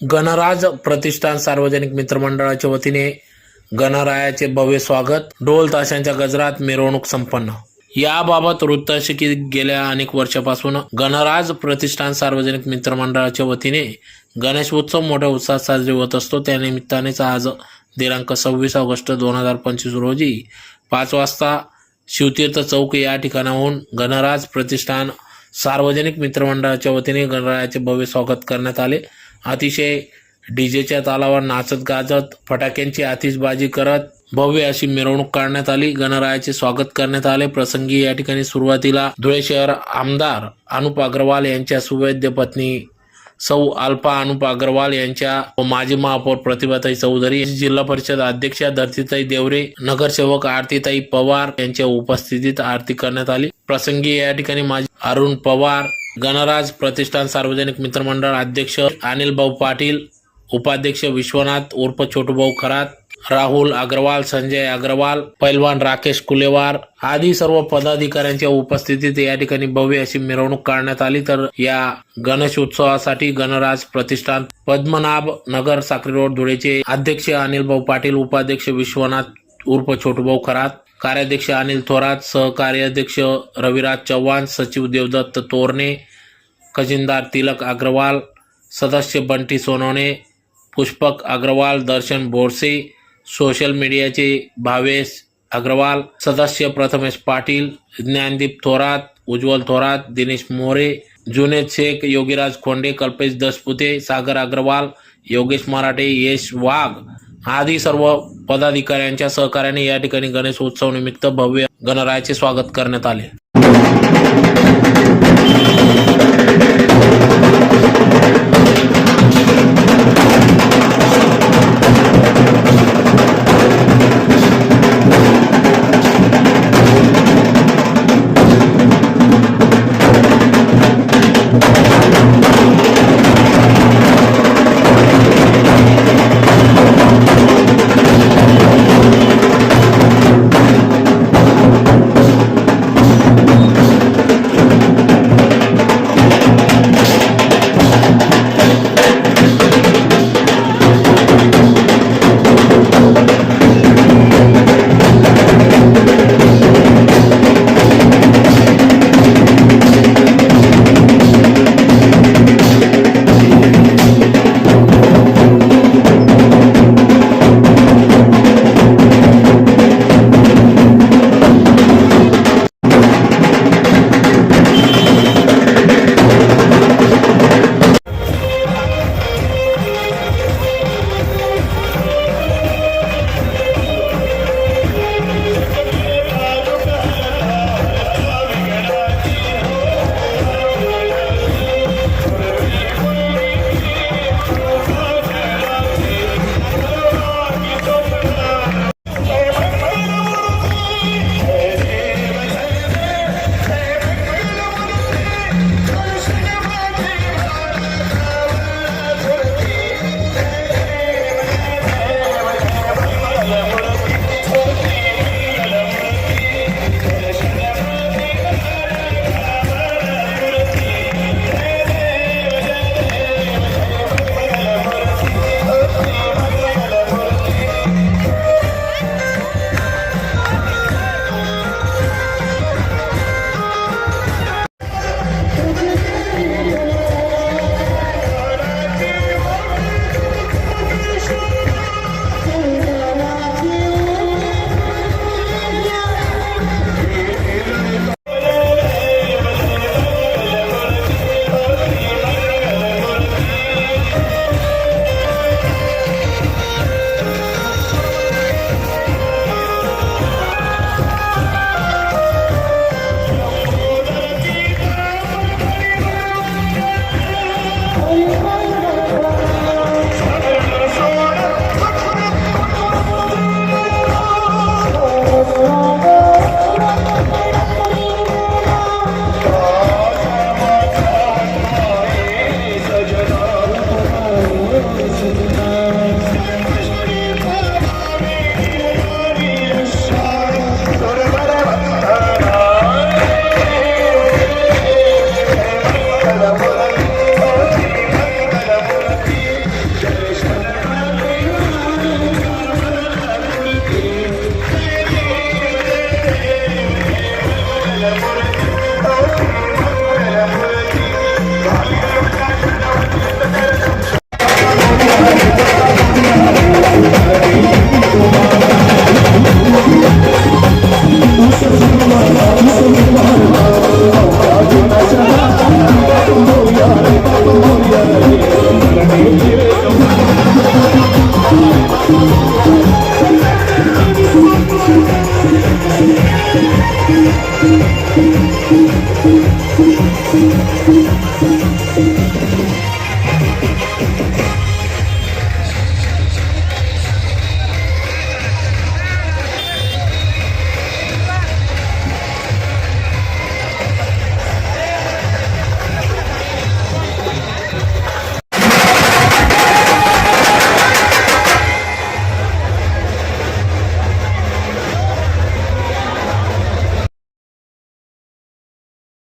गणराज प्रतिष्ठान सार्वजनिक मित्रमंडळाच्या वतीने गणरायाचे भव्य स्वागत. ढोल ताशांच्या गजरात मिरवणूक संपन्न. याबाबत वृत्त असे की गेल्या अनेक वर्षापासून गणराज प्रतिष्ठान सार्वजनिक मित्रमंडळाच्या वतीने गणेश उत्सव मोठ्या उत्साहात साजरे होत असतो. त्यानिमित्तानेच आज दिनांक सव्वीस ऑगस्ट दोन हजार पंचवीस रोजी पाच वाजता शिवतीर्थ चौक या ठिकाणाहून गणराज प्रतिष्ठान सार्वजनिक मित्रमंडळाच्या वतीने गणरायाचे भव्य स्वागत करण्यात आले. अतिशय डीजेच्या तालावर नाचत गाजत फटाक्यांची आतिषबाजी करत भव्य अशी मिरवणूक काढण्यात आली. गणरायाचे स्वागत करण्यात आले. प्रसंगी या ठिकाणी सुरुवातीला धुळे शहर आमदार अनुप अग्रवाल यांच्या सुवैद्य पत्नी सौ अल्पा अनुप अग्रवाल यांच्या व माजी महापौर प्रतिभाताई चौधरी जिल्हा परिषद अध्यक्षा धरतीताई देवरे नगरसेवक आरतीताई पवार यांच्या उपस्थितीत आरती करण्यात आली. प्रसंगी या ठिकाणी माजी अरुण पवार गणराज प्रतिष्ठान सार्वजनिक मित्रमंडळ अध्यक्ष अनिल भाऊ पाटील उपाध्यक्ष विश्वनाथ उर्फ छोटूभाऊ खरात राहुल अग्रवाल संजय अग्रवाल पैलवान राकेश कुलेवार आदी सर्व पदाधिकाऱ्यांच्या उपस्थितीत या ठिकाणी भव्य अशी मिरवणूक काढण्यात आली. तर या गणेश उत्सवासाठी गणराज प्रतिष्ठान पद्मनाभ नगर साक्री रोड धुळेचे अध्यक्ष अनिल भाऊ पाटील उपाध्यक्ष विश्वनाथ उर्फ छोटूभाऊ खरात कार्याध्यक्ष अनिल थोरात सहकार्याध्यक्ष रविराज चव्हाण सचिव देवदत्त तोरणे खजिनदार तिलक अग्रवाल सदस्य बंटी सोनवणे पुष्पक अग्रवाल दर्शन बोरसे सोशल मीडियाचे भावेश अग्रवाल सदस्य प्रथमेश पाटील ज्ञानदीप थोरात उज्ज्वल थोरात दिनेश मोरे जुनेद शेख योगीराज खोंडे कल्पेश दसपुते सागर अग्रवाल योगेश मराठे यश वाघ आदी सर्व पदाधिकाऱ्यांच्या सहकार्याने या ठिकाणी गणेश उत्सव निमित्त भव्य गणरायाचे स्वागत करण्यात आले Thank you. Thank you.